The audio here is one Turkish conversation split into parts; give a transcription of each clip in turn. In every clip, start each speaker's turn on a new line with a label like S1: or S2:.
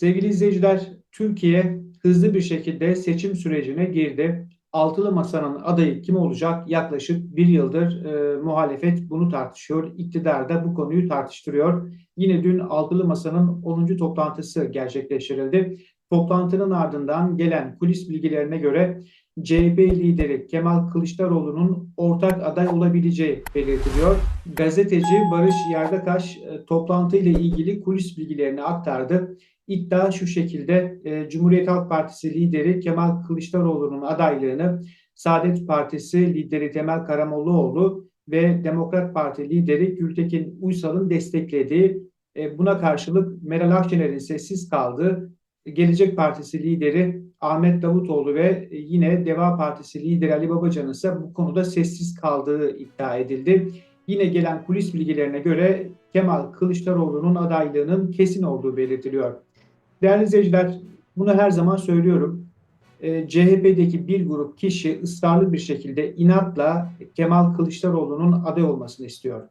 S1: Sevgili izleyiciler, Türkiye hızlı bir şekilde seçim sürecine girdi. Altılı Masa'nın adayı kim olacak? Yaklaşık bir yıldır e, muhalefet bunu tartışıyor. İktidar da bu konuyu tartıştırıyor. Yine dün Altılı Masa'nın 10. toplantısı gerçekleştirildi. Toplantının ardından gelen kulis bilgilerine göre CHP lideri Kemal Kılıçdaroğlu'nun ortak aday olabileceği belirtiliyor. Gazeteci Barış Yardakaş e, toplantı ile ilgili kulis bilgilerini aktardı. İddia şu şekilde e, Cumhuriyet Halk Partisi lideri Kemal Kılıçdaroğlu'nun adaylığını Saadet Partisi lideri Temel Karamollaoğlu ve Demokrat Parti lideri Gültekin Uysal'ın desteklediği e, buna karşılık Meral Akşener'in sessiz kaldığı Gelecek Partisi lideri Ahmet Davutoğlu ve yine Deva Partisi lideri Ali Babacan'ın ise bu konuda sessiz kaldığı iddia edildi. Yine gelen kulis bilgilerine göre Kemal Kılıçdaroğlu'nun adaylığının kesin olduğu belirtiliyor. Değerli izleyiciler, bunu her zaman söylüyorum. E, CHP'deki bir grup kişi ısrarlı bir şekilde inatla Kemal Kılıçdaroğlu'nun aday olmasını istiyor.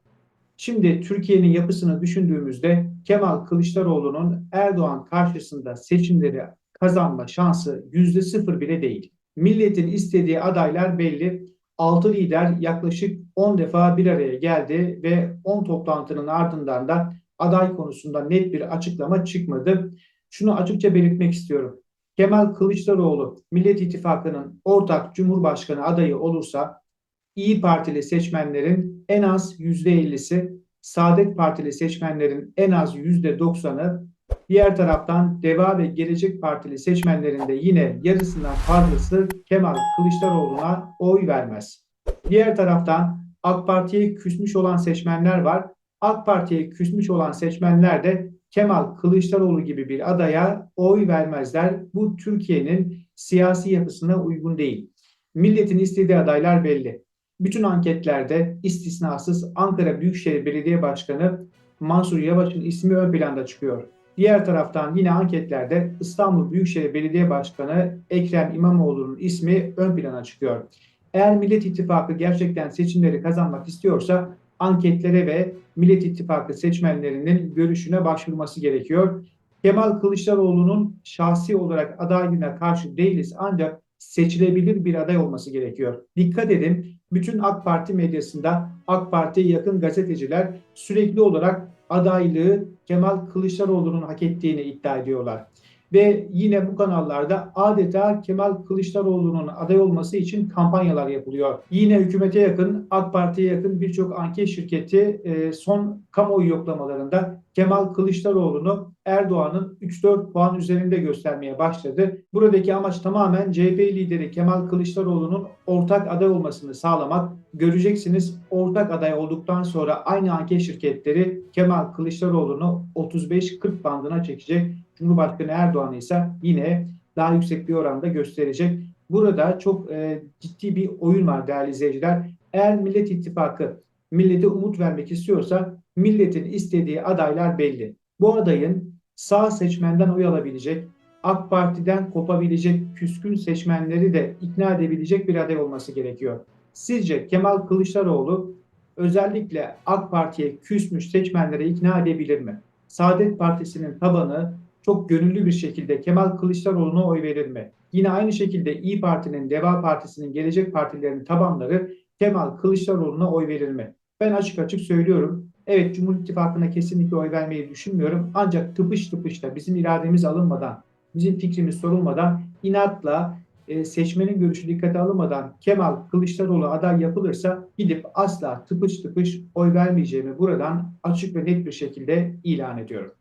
S1: Şimdi Türkiye'nin yapısını düşündüğümüzde Kemal Kılıçdaroğlu'nun Erdoğan karşısında seçimleri kazanma şansı yüzde sıfır bile değil. Milletin istediği adaylar belli. Altı lider yaklaşık 10 defa bir araya geldi ve 10 toplantının ardından da aday konusunda net bir açıklama çıkmadı. Şunu açıkça belirtmek istiyorum. Kemal Kılıçdaroğlu Millet İttifakı'nın ortak Cumhurbaşkanı adayı olursa İyi Partili seçmenlerin en az %50'si, Saadet Partili seçmenlerin en az %90'ı, diğer taraftan Deva ve Gelecek Partili seçmenlerin de yine yarısından fazlası Kemal Kılıçdaroğlu'na oy vermez. Diğer taraftan AK Parti'ye küsmüş olan seçmenler var. AK Parti'ye küsmüş olan seçmenler de Kemal Kılıçdaroğlu gibi bir adaya oy vermezler. Bu Türkiye'nin siyasi yapısına uygun değil. Milletin istediği adaylar belli. Bütün anketlerde istisnasız Ankara Büyükşehir Belediye Başkanı Mansur Yavaş'ın ismi ön planda çıkıyor. Diğer taraftan yine anketlerde İstanbul Büyükşehir Belediye Başkanı Ekrem İmamoğlu'nun ismi ön plana çıkıyor. Eğer Millet İttifakı gerçekten seçimleri kazanmak istiyorsa anketlere ve Millet İttifakı seçmenlerinin görüşüne başvurması gerekiyor. Kemal Kılıçdaroğlu'nun şahsi olarak adaylığına karşı değiliz ancak seçilebilir bir aday olması gerekiyor. Dikkat edin bütün AK Parti medyasında AK Parti'ye yakın gazeteciler sürekli olarak adaylığı Kemal Kılıçdaroğlu'nun hak ettiğini iddia ediyorlar. Ve yine bu kanallarda adeta Kemal Kılıçdaroğlu'nun aday olması için kampanyalar yapılıyor. Yine hükümete yakın, AK Parti'ye yakın birçok anket şirketi e, son kamuoyu yoklamalarında Kemal Kılıçdaroğlu'nu Erdoğan'ın 3-4 puan üzerinde göstermeye başladı. Buradaki amaç tamamen CHP lideri Kemal Kılıçdaroğlu'nun ortak aday olmasını sağlamak. Göreceksiniz ortak aday olduktan sonra aynı anket şirketleri Kemal Kılıçdaroğlu'nu 35-40 bandına çekecek. Cumhurbaşkanı Erdoğan ise yine daha yüksek bir oranda gösterecek. Burada çok e, ciddi bir oyun var değerli izleyiciler. Eğer Millet İttifakı millete umut vermek istiyorsa milletin istediği adaylar belli. Bu adayın sağ seçmenden oy alabilecek, AK Parti'den kopabilecek küskün seçmenleri de ikna edebilecek bir aday olması gerekiyor. Sizce Kemal Kılıçdaroğlu özellikle AK Parti'ye küsmüş seçmenleri ikna edebilir mi? Saadet Partisi'nin tabanı çok gönüllü bir şekilde Kemal Kılıçdaroğlu'na oy verir mi? Yine aynı şekilde İyi Parti'nin, Deva Partisi'nin, Gelecek Partilerinin tabanları Kemal Kılıçdaroğlu'na oy verir mi? Ben açık açık söylüyorum. Evet Cumhur İttifakı'na kesinlikle oy vermeyi düşünmüyorum. Ancak tıpış tıpış da bizim irademiz alınmadan, bizim fikrimiz sorulmadan inatla e, seçmenin görüşü dikkate alınmadan Kemal Kılıçdaroğlu aday yapılırsa gidip asla tıpış tıpış oy vermeyeceğimi buradan açık ve net bir şekilde ilan ediyorum.